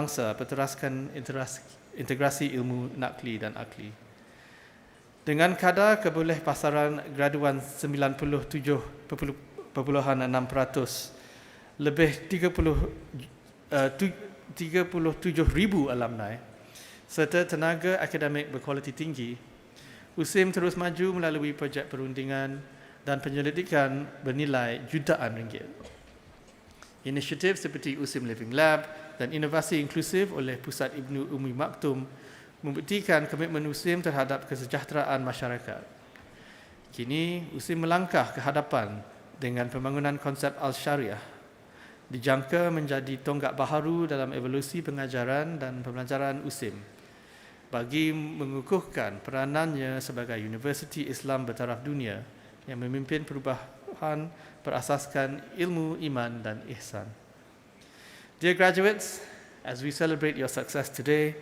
bangsa berteraskan integrasi, ilmu nakli dan akli. Dengan kadar keboleh pasaran graduan 97.6%, lebih 30 uh, 37 ribu alumni serta tenaga akademik berkualiti tinggi, USIM terus maju melalui projek perundingan dan penyelidikan bernilai jutaan ringgit. Inisiatif seperti USIM Living Lab dan inovasi inklusif oleh Pusat Ibnu Umi Maktum membuktikan komitmen USIM terhadap kesejahteraan masyarakat. Kini, USIM melangkah ke hadapan dengan pembangunan konsep Al-Syariah dijangka menjadi tonggak baharu dalam evolusi pengajaran dan pembelajaran USIM bagi mengukuhkan peranannya sebagai Universiti Islam bertaraf dunia yang memimpin perubahan berasaskan ilmu iman dan ihsan. Dear graduates, as we celebrate your success today,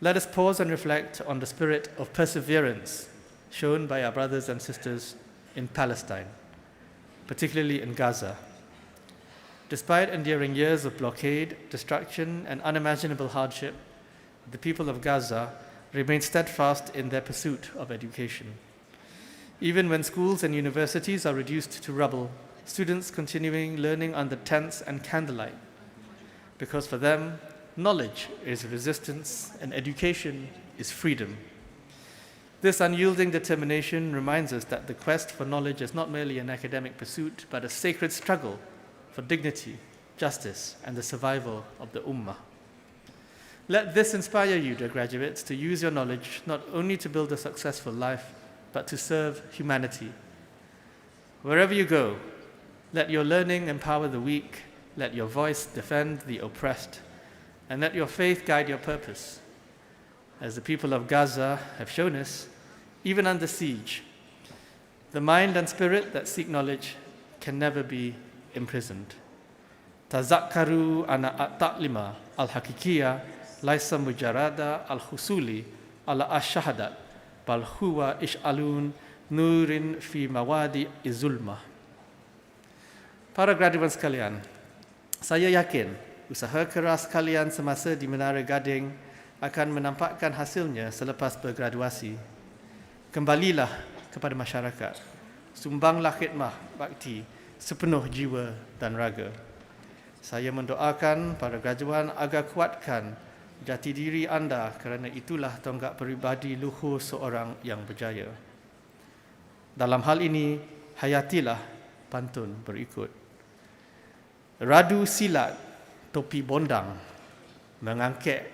let us pause and reflect on the spirit of perseverance shown by our brothers and sisters in Palestine, particularly in Gaza. Despite enduring years of blockade, destruction, and unimaginable hardship, the people of Gaza remain steadfast in their pursuit of education. Even when schools and universities are reduced to rubble, students continuing learning under tents and candlelight. Because for them, knowledge is resistance and education is freedom. This unyielding determination reminds us that the quest for knowledge is not merely an academic pursuit, but a sacred struggle for dignity, justice, and the survival of the Ummah. Let this inspire you, dear graduates, to use your knowledge not only to build a successful life, but to serve humanity. Wherever you go, let your learning empower the weak, let your voice defend the oppressed, and let your faith guide your purpose. As the people of Gaza have shown us, even under siege, the mind and spirit that seek knowledge can never be imprisoned. Tazakkaru ana at-ta'lima al-hakikiyya laysa mujarada al-husuli ala ash-shahadat bal huwa ish'alun nurin fi mawadi izulma. Para graduan sekalian, saya yakin usaha keras kalian semasa di Menara Gading akan menampakkan hasilnya selepas bergraduasi. Kembalilah kepada masyarakat. Sumbanglah khidmah bakti sepenuh jiwa dan raga. Saya mendoakan para graduan agar kuatkan jati diri anda kerana itulah tonggak peribadi luhur seorang yang berjaya. Dalam hal ini, hayatilah pantun berikut. Radu silat topi bondang mengangkat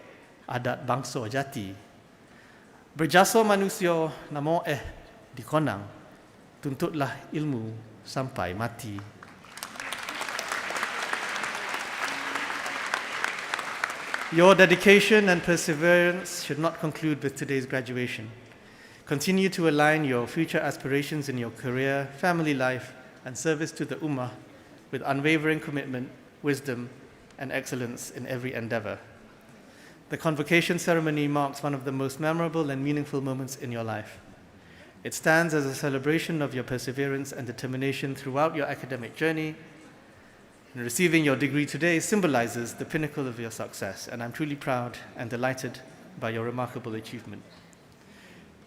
adat bangsa jati. Berjasa manusia namo eh dikonang tuntutlah ilmu sampai mati. Your dedication and perseverance should not conclude with today's graduation. Continue to align your future aspirations in your career, family life, and service to the Ummah with unwavering commitment, wisdom, and excellence in every endeavor. The convocation ceremony marks one of the most memorable and meaningful moments in your life. It stands as a celebration of your perseverance and determination throughout your academic journey. And receiving your degree today symbolizes the pinnacle of your success, and I'm truly proud and delighted by your remarkable achievement.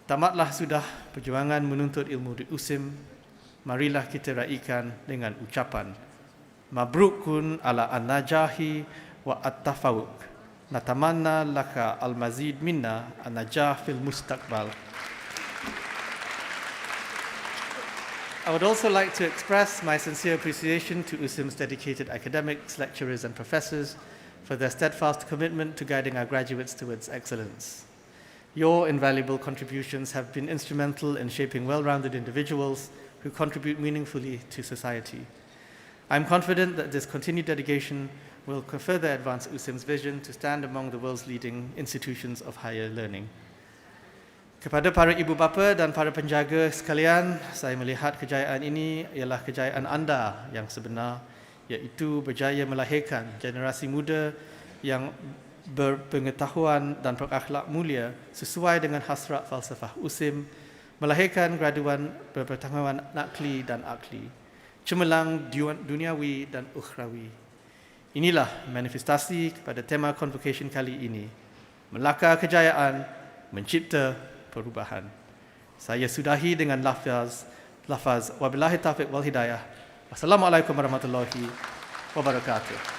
Tamatlah sudah perjuangan menuntut ilmu di USIM. Marilah kita raikan dengan ucapan Mabrukun ala wa at-tafawuk. Natamanna laka al-mazid minna fil mustaqbal. I would also like to express my sincere appreciation to USIM's dedicated academics, lecturers, and professors for their steadfast commitment to guiding our graduates towards excellence. Your invaluable contributions have been instrumental in shaping well rounded individuals who contribute meaningfully to society. I'm confident that this continued dedication will further advance USIM's vision to stand among the world's leading institutions of higher learning. Kepada para ibu bapa dan para penjaga sekalian, saya melihat kejayaan ini ialah kejayaan anda yang sebenar, iaitu berjaya melahirkan generasi muda yang berpengetahuan dan berakhlak mulia sesuai dengan hasrat falsafah USIM, melahirkan graduan berpengetahuan nakli dan akli, cemerlang duniawi dan ukhrawi. Inilah manifestasi kepada tema convocation kali ini. Melaka kejayaan, mencipta perubahan. Saya sudahi dengan lafaz, lafaz wabillahi taufiq wal hidayah. Wassalamualaikum warahmatullahi wabarakatuh.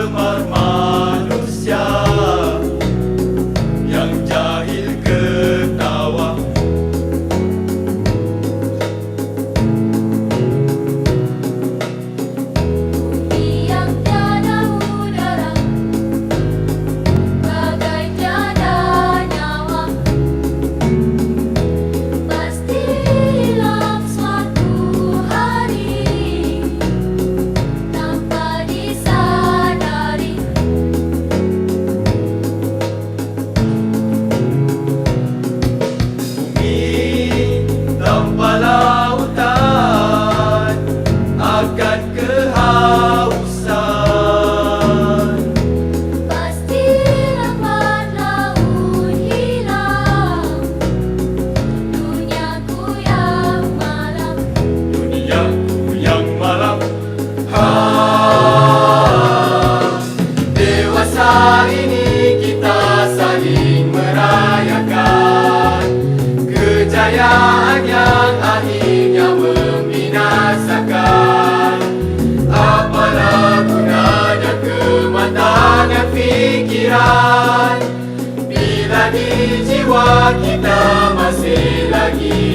Hayaan niyang aking amang binasakan Apalagunan ang kematang at pikiran. Bila di jiwa kita masih lagi